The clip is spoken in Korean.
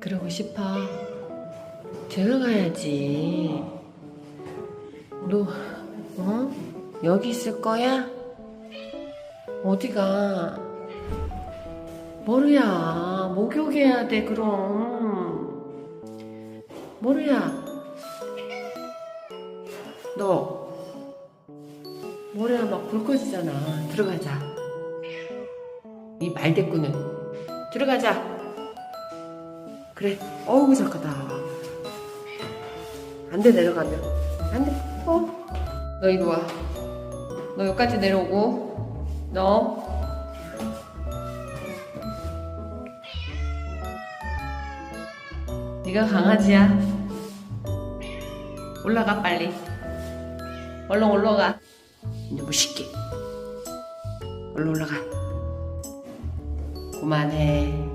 그러고 싶어. 들어가야지. 너, 어? 여기 있을 거야? 어디가? 모르야. 목욕해야 돼, 그럼. 모르야. 너. 모르야, 막 불 꺼지잖아. 들어가자. 이 말대꾸는. 들어가자. 그래. 어우구, 착하다. 안 돼, 내려가면. 안 돼. 어? 너 이리 와. 너 여기까지 내려오고. 너. 네가 강아지야. 올라가 빨리. 얼른 올라가. 너무 쉽게. 얼른 올라가. 그만해.